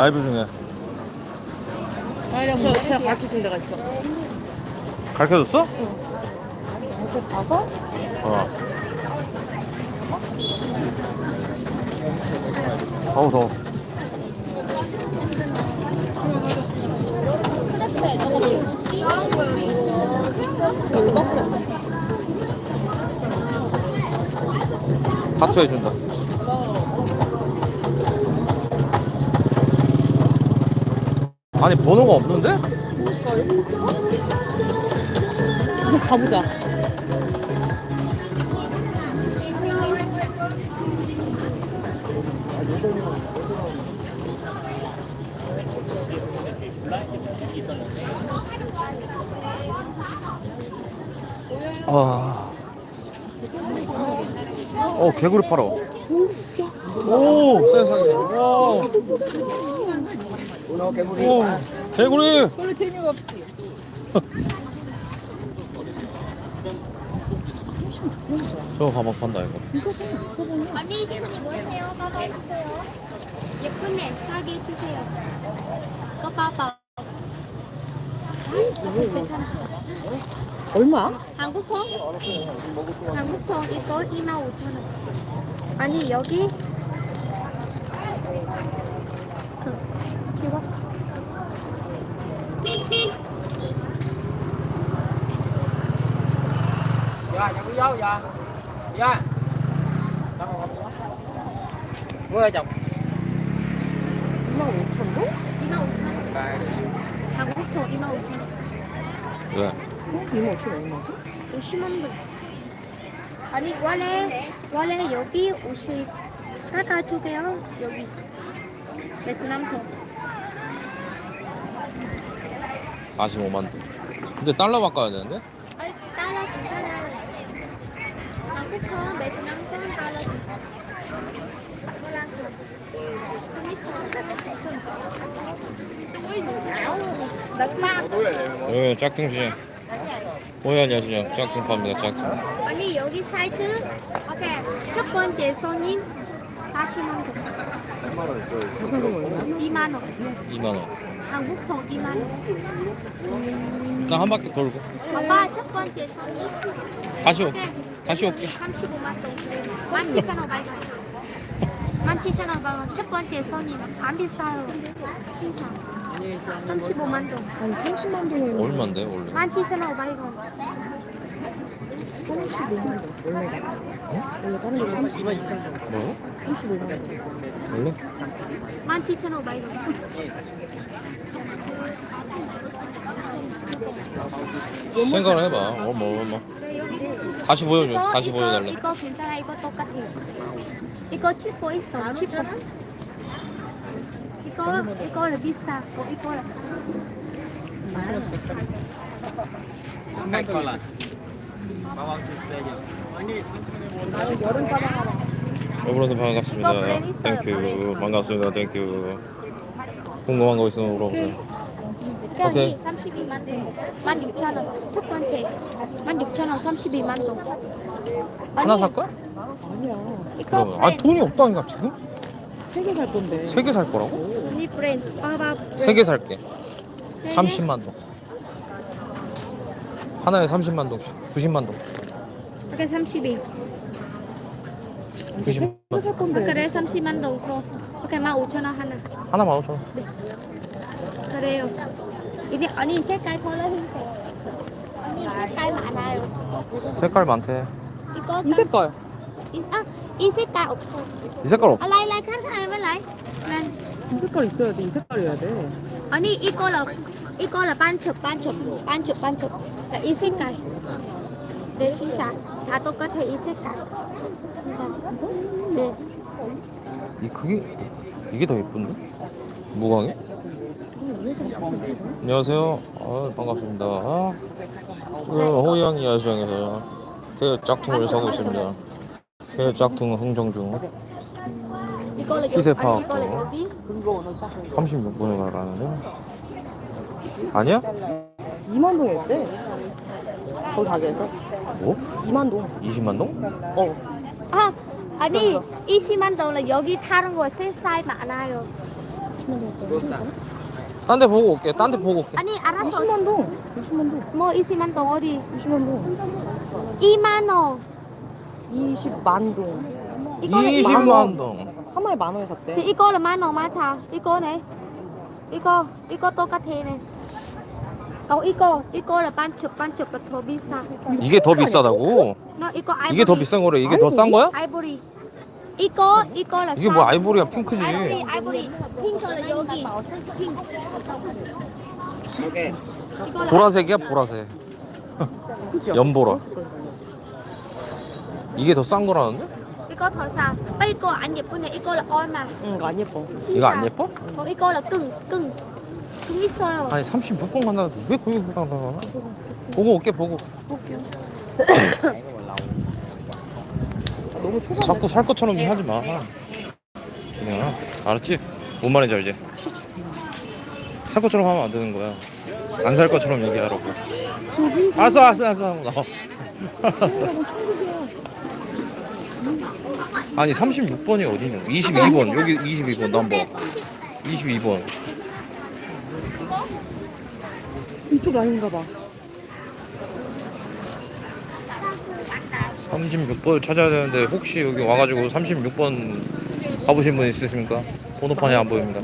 라이브 중에 저, 제가 가르쳐준 데가 있어. 가르쳐줬어? 이렇게 가서 어. 여기 떡pres 하트 해준다. 아니 번호가 없는데? 이제 가보자. 아. 어 개구리 팔아. 오 세상에. 와. 오 개구리. 별로 재미가 없지. 저거 가방 판다 이거. 언니 이분이 뭐세요? 봐봐 주세요. 예쁜데 싸게 해주세요. 거 봐봐. 괜찮아. 얼마? 한국통? 한국통 이거 25,000원. 아니 여기 그 이거 Vô dạ. Dạ. Vừa chồng. 25,000원? 25,000원. 한국통 25,000원. 왜? 25,000원 얼마지? 50만 원. 아니 원래 원래 여기 50 깎아주세요 여기 베트남통 45만 원. 근데 달러 바꿔야 되는데? 아니 달러 괜찮아요 달러 괜찮아요 몰라줘 몇만 여기 짝퉁 시장. 호연이야 시장. 짝퉁 팝니다. 짝퉁. 아니 여기 사이트 오케이 첫 번째 손님 40만 원 한국은 얼마? 2만 원 2만 원. 한국통 2만 원나한 바퀴 돌고. 오빠 첫 번째 손님 다시 올. 오케이 다시 올게. 35만 동 17,500원 17,500원 첫 번째 손님 안 비싸요 진짜 35만 동 아니 30만 동이면 얼마인데 원래? 17,500원 35만 동. 원래가. 원래 다른 데 32만 2천 동. 뭐? 35만 동. 원래? 17,500원 생각을 해봐. 어, 뭐, 뭐. 여기 다시 보여줘. 이거, 다시 이거, 보여달래. 이거 괜찮아 이거 똑같아요 이거 치포 있어 치포 이거 이거는 비싸고 이거는 싸. Bao bao chiếc xe gì? 여름 가방 하나. 여러분들 반갑습니다. 땡큐. 반갑습니다. 땡큐. 궁금한 거 있으면 물어보세요. 오케이. 여기 32만 동 16,000원 첫 번째 16,000원 32만 동 하나 살 거야? 아니야. 이거 그러면. 아, 브랜드 돈이 없다니까, 지금? 세 개 살 건데. 세 개 살 거라고? 언니 브랜드 봐봐 세개 살게. 세 개? 30만 동. 하나에 30만 동씩. 90만 동. 이게 32 90만 동. 살 건데. 그래 30만 동 줘. 오케이 15,000원 하나 하나만 5천 원. 그래요 이게 아니 색깔 컬러 흰색 언니 색깔 많아요 색깔 많대. 이거 이 색깔. 이, 아, 이 색깔 없어 이 색깔 없어. 아 라이 라이 칸 하나 면 라이 난 이 색깔 있어야 돼. 이 색깔이어야 돼. 아니 이거là 이거là 반첩 반첩 반첩 반첩 là 이 색깔 네 진짜 다 똑같아 이 색깔 진짜 네 이 그게 이게 더 예쁜데? 무광이? 안녕하세요. 아, 반갑습니다. 아, 지금 호양 야시장에서 개 짝퉁을 사고 있습니다. 개 짝퉁 흥정 중. 시세. 이거는 여기 36분에 가라는데? 아니야? 2만 동이었대. 거기 가게에서. 뭐? 2만 동. 20만 동? 어. 아 아니 20만 동은 여기 다른 거세 사이 많아요 딴 데 보고 올게. 딴 데 보고 올게. 아니 알았어 20만 동. 20만 동. 뭐 20만 동 어디 20만 동. 2만 원 20만 동. 이거는 20만 동. 하나에 만 원에 샀대. 이거 là 만원 맞아 이거 này 이거 이거 똑같아 này còn 이거 이거 là 반죽 반죽 더 비싸 이게 더 비싸다고? 너 이거 이게 더 아이보리 비싼 거래. 이게 더 싼 거야? 아이보리 이거 이거 là 이게 뭐 싸. 아이보리야 핑크지. 아이보리 아이보리 핑크는 여기 핑크 이거 보라색이야 보라색. 연보라. 이게 더 싼 거라는데? 이거 더 싸. 아, 이거 안 예쁘네. 이거 là on mà. 응, 이거 안 예뻐. 이거 안 예뻐? 어, 이거 là 끈, 끈. 끈 있어요. 아니 36번 간다. 왜 거기 간다? 보고 올게 보고. 너무. 자꾸 살 것처럼 하지 마. 그냥 알았지? 뭔 말인지 알지? 살 것처럼 하면 안 되는 거야. 안 살 것처럼 얘기하라고. 알았어, 알았어, 알았어. 하고 나와. 알았어, 알았어. 아니 36번이 어디냐? 22번 여기 22번 넘버 22번 이쪽 라인인가 봐. 36번 찾아야 되는데 혹시 여기 와가지고 36번 가보신 분 있으십니까? 번호판이 안 보입니다.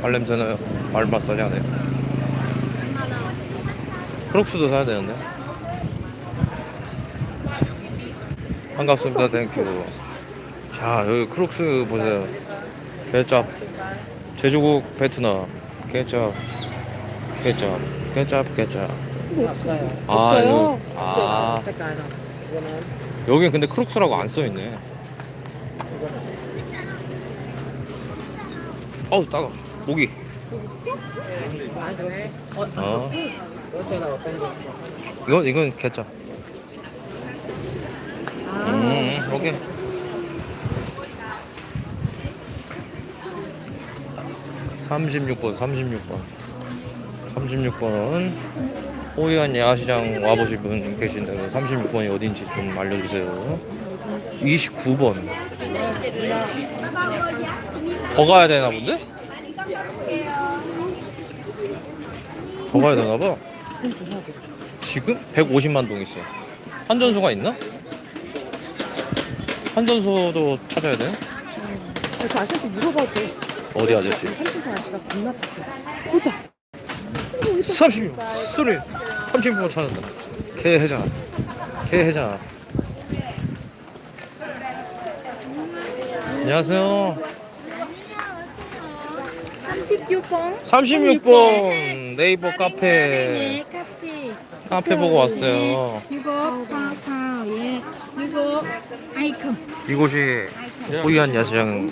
발 냄새나요? 발 마사지 하네요. 크록스도 사야 되는데. 반갑습니다. 땡큐. 자 여기 크록스 보세요. 개짭. 제주국 베트남. 개짭. 개짭. 개짭 개짭. 없어요. 아? 여기, 아 여긴 근데 크록스라고 안 써있네. 어우 따가 모기. 어. 이건 이건 개짜. 음, 오케이. 삼십육 번, 삼십육 번, 삼십육 번. 호이안 야시장 와보신 분 계신데 36번이 어딘지 좀 알려주세요. 29번. 더 가야 되나 본데? 더 가야 되나 봐. 지금 150만 동 있어. 한전소가 있나? 한전소도 찾아야 돼? 그 아저씨한테 물어봐도 돼. 어디 아저씨? 삼촌 아저씨가 겁나 착해. 그다 30 소리 30분 찾았다. 개 해장. 개 해장. 안녕하세요. 36번. 36번 네이버 카페. 예, 카페 카페 보고 왔어요. 이거 파파 예. 이거 아이콘. 이곳이 호이안 야시장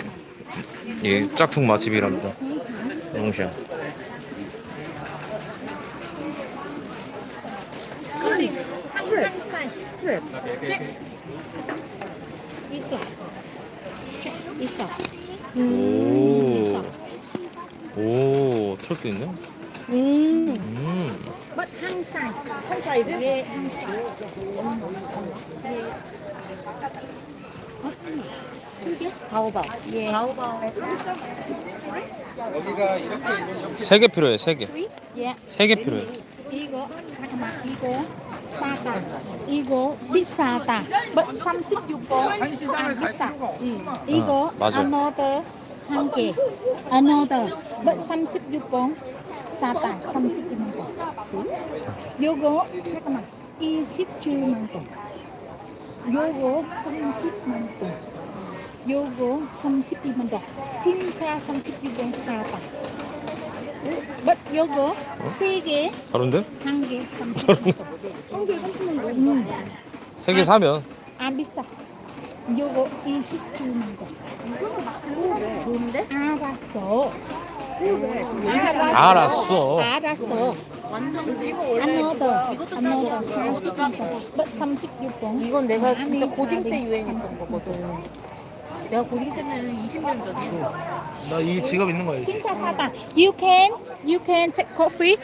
이 짝퉁 맛집이랍니다. 영시야 항상 스트랩. 있어. 있어. 오. 있어. 오 트럭도 있네? 음. 음. but 항상 한 사이즈? 예 항상 두개? 바오바. 예세개 필요해 세개세 개예 필요해. 이거 잠깐만 이거 싸다 이거 비싸다 but 36번 안 비싸 이거 아, 맞아. another 한 개, another, but 36번 싸다, 32만 원. 요거 잠깐만, 27만 원. 요거 30만 원. 요거 32만 원. 진짜 36원 싸다. but 요거 세 개, 다른데? 한 개 30만 원. 한개 30만 원. 음, 세개 사면 안 비싸. 요거 27만 원. 좋은데? 알았어. 알았어. 알았어. 완전 이거 원래 안넣어. 안넣어. 40번. 36번. 이건 내가 진짜 고딩 때 네, 유행했던 거거든. 내가 고딩 때는 20년 전이야. 나이 지갑 있는 거 알지? 진짜 싸다. You can you can take coffee,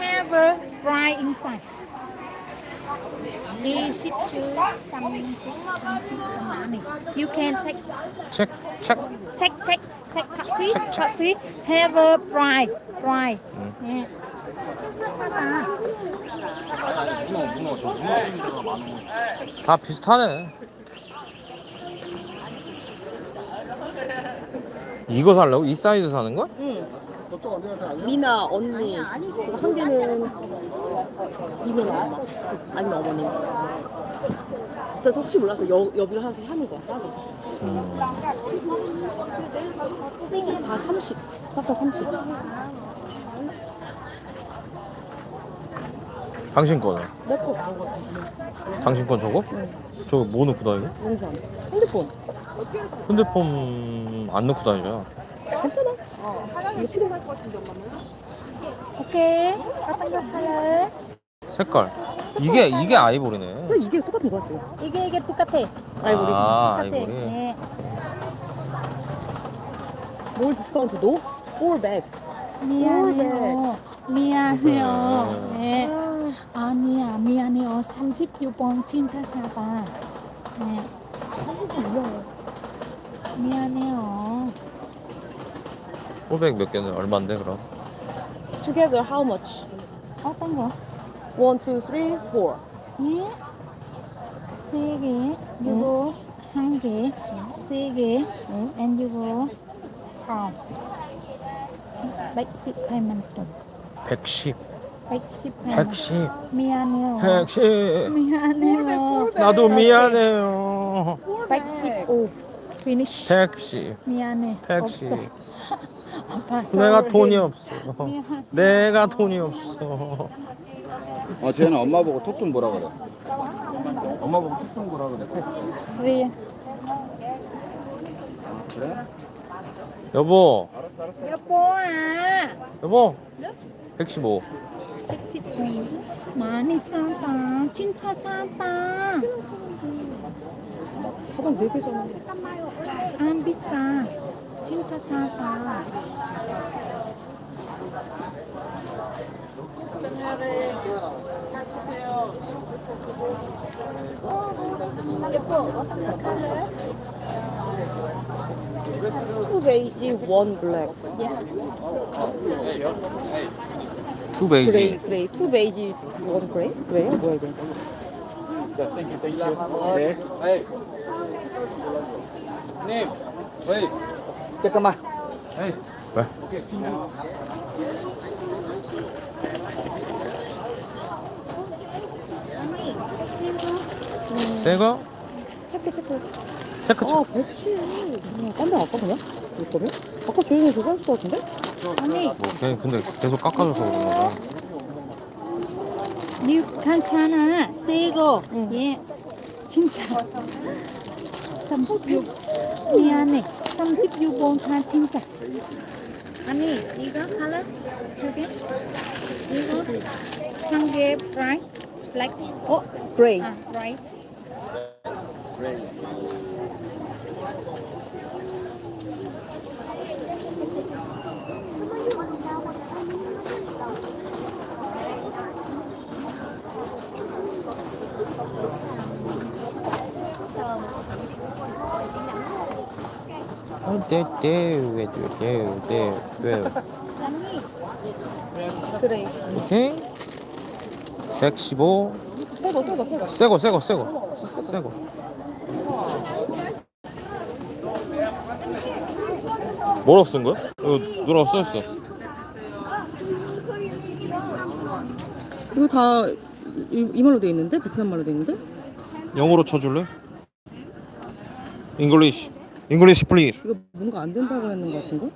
have a fry inside. You can take 책, 책. check check check please Check, check. please have a fry fry. 응. 예. 진짜 싸다. 문어 문어 저 문어 생기가 많아. 다 비슷하네. 이거 살려고? 이 사이즈 사는 거야? 응. 미나 언니 그리고 한 개는 이모나 엄마 아니면 어머님. 그래서 혹시 몰라서 여, 여기가 사서 하는 거야 싸서. 음. 다 30. 싹다 30. 당신 거는? 내거 나온 거 같아. 당신 건 저거? 저거 뭐 넣고? 영상. 핸드폰. 핸드폰 안 넣고 다니잖아. 괜찮아. 이거 필요할 것 같은데 엄마는. 오케이. 어떤 거 팔래? 색깔. 이게 이게 아이보리네. 그래 이게 똑같은 거야 지금. 이게 이게 똑같아. 아이보리. 아, 똑같아. 아이보리. 네. 뭘 디스카운트 도? 4 bags. 미안해요. 미안해요. 그래. 네. 아니야, 미안해요. 36번 진짜 싸다. 네. 미안해요. 500 몇 개는 얼마인데 그럼? Together how much? 어떤 거? 1, 2, 3, 4. 네. 세 개, 이거 한 개, 세 개, and 이거 다. 118만 원. 110. 118만 110. 미안해요. 110. 미안해요. 나도 미안해요. 115. finish. 110. 미안해. 110. 없어. 아빠 내가. 돈이 없어. 미안. 내가 돈이 없어. 어, 쟤는 엄마 보고 톡 좀 보라 그래. 엄마 보고 톡 좀 보라 그래. 톡. 그래. 그래? 여보, 여보아. 여보. 115. 115. 많이 싸다. 진짜 싸다. 가방 4개잖아. 안 비싸. 진짜 싸다. Two beige, one black. 투 그레이, 베이지. 그레이. Two beige, one gray? 그래요? 뭐야 이게? 네. 에이. 잠깐만. 에이. 왜? 새거? 체크 체크. 체크 아, 체크. 110. 그냥 딴데 갈까 그냥? 올 거면? 아까 조용히 그거 할것 같은데? 아니, 뭐 그냥 근데 계속 깎아줘서 그런 거다. 니 괜찮아. 새거. 예. 진짜. 36. 미안해. 36번 다 진짜. 아니, 이거 할래? 저기? 이거 한 개, right? Like, 어? 그레이. 아, right? 네, 아니, 그레이. 오케이. 115. 새거 새거 새거. 새거 새거 새거. 뭐라고 쓴 거야? 이거 누라고 써있어. 이거 다 이, 이 말로 돼 있는데? 베트남 말로 돼 있는데? 영어로 쳐줄래? English. English please. 이거 뭔가 안 된다고 했는 것 같은데?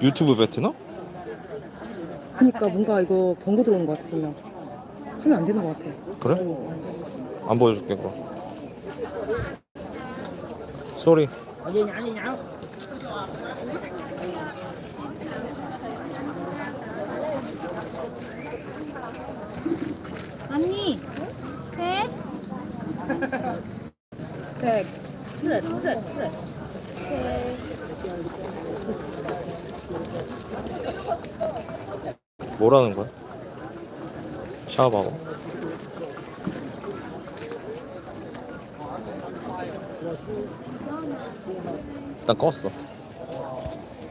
유튜브 베트남? 그니까 뭔가 이거 경고 들어오는 것 같아 그냥 하면 안 되는 것 같아 그래? 안 보여줄게 그럼. 쏘리. 아니. 돼? 백 스트랩 뭐라는 거야? 샤워하고 일단 껐어